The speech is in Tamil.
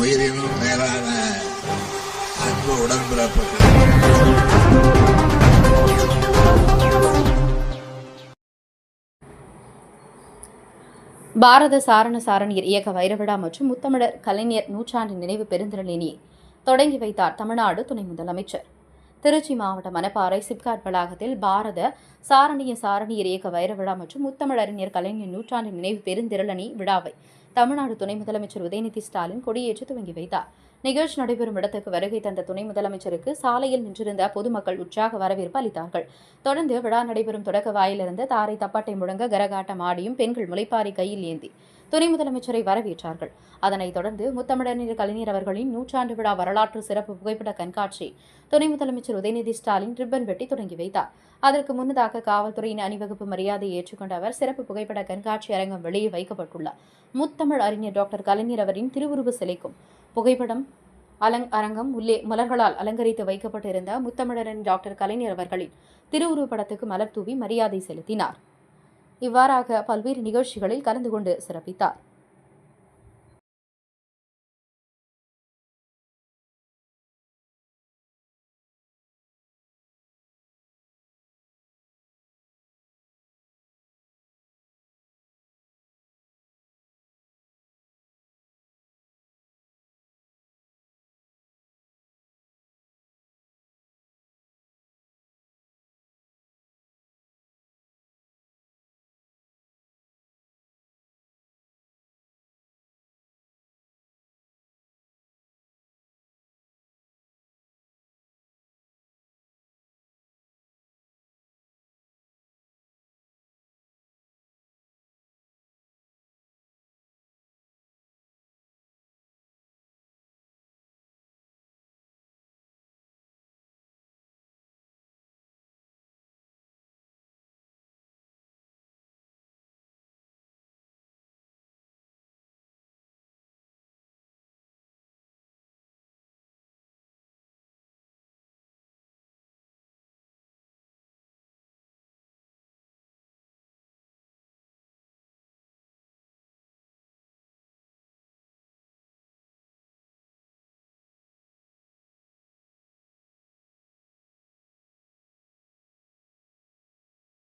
உயிரினும் மேலான அன்பு உடன்பிறப்பு பாரத சாரண சாரணியர் இயக்க வைரவிழா மற்றும் முத்தமிழர் கலைஞர் நூற்றாண்டு நினைவு பெருந்திரளினியை தொடங்கி வைத்தார் தமிழ்நாடு துணை முதலமைச்சர். திருச்சி மாவட்டம் மணப்பாறை சிப்காட் வளாகத்தில் பாரத சாரணிய சாரணியர் இயக்க வைரவிழா மற்றும் முத்தமிழறிஞர் கலைஞர் நூற்றாண்டு நினைவு பெருந்திரளணி விழாவை தமிழ்நாடு துணை முதலமைச்சர் உதயநிதி ஸ்டாலின் கொடியேற்றி துவங்கி வைத்தார். நிகழ்ச்சி நடைபெறும் இடத்துக்கு வருகை தந்த துணை முதலமைச்சருக்கு சாலையில் நின்றிருந்த பொதுமக்கள் உற்சாக வரவேற்பு அளித்தார்கள். தொடர்ந்து விழா நடைபெறும் தொடக்க வாயிலிருந்து தாரை தப்பாட்டை முழங்க கரகாட்டம் ஆடியும் பெண்கள் முளைப்பாரி கையில் ஏந்தி துணை முதலமைச்சரை வரவேற்றார்கள். அதனைத் தொடர்ந்து முத்தமிழறிஞர் கலைஞர் அவர்களின் நூற்றாண்டு விழா வரலாற்று சிறப்பு புகைப்பட கண்காட்சி துணை முதலமைச்சர் உதயநிதி ஸ்டாலின் ரிப்பன் வெட்டி தொடங்கி வைத்தார். அதற்கு முன்னதாக காவல்துறையின் அணிவகுப்பு மரியாதையை ஏற்றுக்கொண்ட அவர் சிறப்பு புகைப்பட கண்காட்சி அரங்கம் வெளியே வைக்கப்பட்டுள்ள முத்தமிழ் அறிஞர் டாக்டர் கலைஞர் அவரின் திருவுருவ சிலைக்கும் புகைப்படம் அலங் அரங்கம் உள்ளே மலர்களால் அலங்கரித்து வைக்கப்பட்டிருந்த முத்தமிழரின் டாக்டர் கலைஞர் அவர்களின் திருவுருவப் படத்துக்கு மலர் தூவி மரியாதை செலுத்தினார். இவ்வாறாக பல்வேறு நிகழ்ச்சிகளில் கலந்து கொண்டு சிறப்பித்தார்.